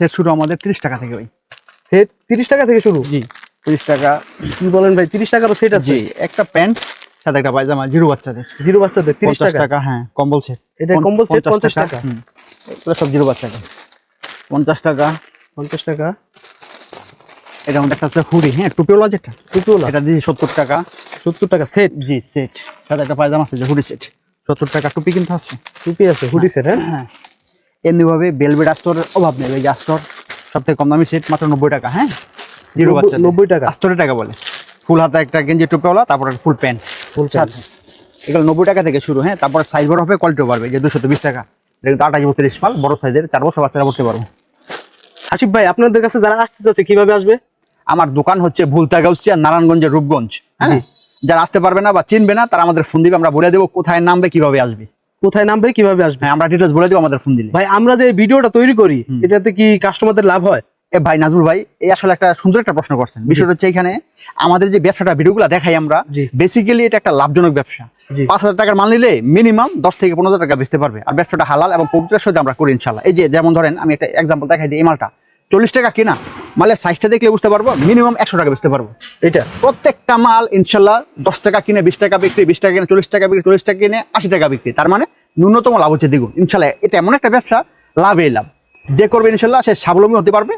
Set শুরু আমাদের তিরিশ টাকা থেকে ভাই। সেট তিরিশ টাকা থেকে শুরু? জি। তিরিশ টাকা। কি বলেন ভাই তিরিশ টাকারও সেট আছে? একটা প্যান্ট সাথে একটা পায়জামা জিরো বাচ্চাদের। জিরো বাচ্চাদের তিরিশ টাকা? হ্যাঁ কম্বল সেট। এটা কম্বল সেট পঞ্চাশ টাকা এগুলো সব জিরো বাচ্চাকে পঞ্চাশ টাকা। পঞ্চাশ টাকা। এটা আমাদের একটা আছে হুডি হ্যাঁ টুপিওলা যেটা? টুপিওলা এটা দিয়ে সত্তর টাকা। সত্তর টাকা সেট? G set. সাথে একটা পায়জামা আছে যে হুডি সেট। সত্তর টাকা টুপি কিন্তু আছে। টুপি আছে হুডি সেট হ্যাঁ? হ্যাঁ। এমনিভাবে বেলবেট আস্তরের অভাব নেই। এই আস্তর সব থেকে কম দামি সেট মাত্র নব্বই টাকা হ্যাঁ? জিরো বাচ্চা নব্বই টাকা। আস্তরের টাকা বলে। ফুল হাতা একটা গেঞ্জি টুপিওয়ালা তারপর ফুল প্যান্ট ফুল সাথে। এগুলো নব্বই টাকা থেকে শুরু হ্যাঁ? তারপর সাইজ বড় হবে কোয়ালিটিও বাড়বে। যে দুশো বিশ টাকা। এটা আঠাশ বত্রিশ মাল বড় সাইজের চার বছর বাচ্চারা পড়তে পারব। আসিফ ভাই আপনাদের কাছে যারা আসতে চাচ্ছে কীভাবে আসবে? আমার দোকান হচ্ছে ভুলতাগাউসিয়া নারায়ণগঞ্জের রূপগঞ্জ হ্যাঁ? যারা আসতে পারবে না বা চিনবে না তারা আমাদের ফোন দিবে। আমরা বলে দেবো কোথায় নামবে কীভাবে আসবে। কোথায় নামবে কীভাবে আসবে? হ্যাঁ আমরা ডিটেলস বলে দেবো আমাদের ফোন দিলে। ভাই আমরা যে ভিডিওটা তৈরি করি এটাতে কি কাস্টমারদের লাভ হয়? এ ভাই নাজমুল ভাই এই আসলে একটা সুন্দর একটা প্রশ্ন করছেন। বিষয়টা হচ্ছে এখানে আমাদের যে ব্যবসাটা ভিডিওগুলো দেখাই আমরা। বেসিক্যালি এটা একটা লাভজনক ব্যবসা। পাঁচ হাজার টাকার মাল নিলে মিনিমাম দশ থেকে পনেরো হাজার টাকা বেচতে পারবে। আর ব্যবসাটা হালাল এবং পবিত্রের সাথে আমরা করি ইনশাল্লাহ এই যে যেমন ধরেন আমি একটা এক্সাম্পল দেখাই দিই এই মালটা। চল্লিশ টাকা কিনা মালের সাইজটা দেখলে বুঝতে পারব মিনিমাম একশো টাকা বেচতে পারব। এটা? প্রত্যেকটা মাল ইনশাল্লাহ দশ টাকা কিনে বিশ টাকা বিক্রি বিশ টাকা কিনে চল্লিশ টাকা বিক্রি চল্লিশ টাকা কিনে আশি টাকা বিক্রি। তার মানে ন্যূনতম লাভ হচ্ছে দ্বিগুণ। ইনশাল্লাহ এটা এমন একটা ব্যবসা লাভেই লাভ। যে করবে ইনশাল্লাহ সে স্বাবলম্বী হতে পারবে।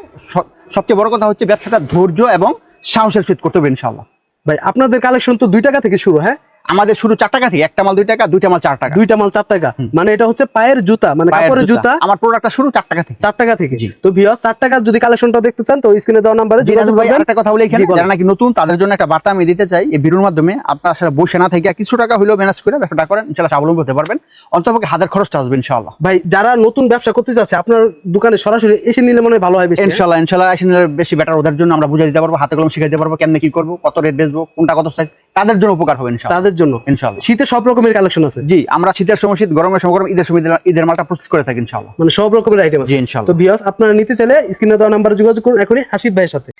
সবচেয়ে বড় কথা হচ্ছে ব্যবসাটা ধৈর্য এবং সাহসের সহিত করতে হবে ইনশাল্লাহ। ভাই আপনাদের কালেকশন তো দুই টাকা থেকে শুরু হ্যাঁ? আমাদের শুরু চার টাকা থেকে একটা মাল দুই টাকা দুইটা মাল চার টাকা। দুইটা মাল চার টাকা। মানে এটা হচ্ছে পায়ের জুতা মানে কাপড়ের জুতা। আমার প্রোডাক্টটা শুরু চার টাকা থেকে। চার টাকা থেকে। তো ভিউয়ার্স চার টাকা যদি কালেকশনটা দেখতে চান তো স্ক্রিনে দেওয়া নাম্বারে যোগাযোগ করবেন। আরেকটা কথা বলে এখানে যারা নাকি নতুন তাদের জন্য একটা বার্তা আমি দিতে চাই এই ভিডিওর মাধ্যমে আপনারা আসলে বসে না থেকে কিছু টাকা হলেও ম্যানেজ করে ব্যবসাটা করেন ইনশাল্লাহ স্বাবলম্বী হতে পারবেন। অন্তপক্ষে হাতের খরচটা আসবে ইনশাল্লাহ ভাই যারা নতুন ব্যবসা করতে চাচ্ছে আপনার দোকানে সরাসরি এসে নিলে মনে হয় ভালো হয় বেশি। হ্যাঁ? ইনশাল্লাহ ইনশাল্লাহ আসলে বেশি বেটার ওদের জন্য আমরা বুঝিয়ে দিতে পারব হাতে কলম শিখাইতে পারব কেমনে কি করব কত রেট বেচবো কোনটা কত সাইজ তাদের জন্য উপকার হবে ইনশাল্লাহ তাদের জন্য। ইনশাআল্লাহ। শীতের সব রকমের কালেকশন আছে। জি আমরা শীতের সময় শীত গরমের সময় গরম ঈদের সময় ঈদের- ঈদের মালটা প্রস্তুত করে থাকি ইনশাআল্লাহ। মানে সব রকমের আইটেম আছে। জি ইনশাআল্লাহ। তো বিয়াস আপনারা নিতে চাইলে স্ক্রিনে দেওয়া নাম্বারে যোগাযোগ করুন এখনই হাসিব ভাইয়ের সাথে।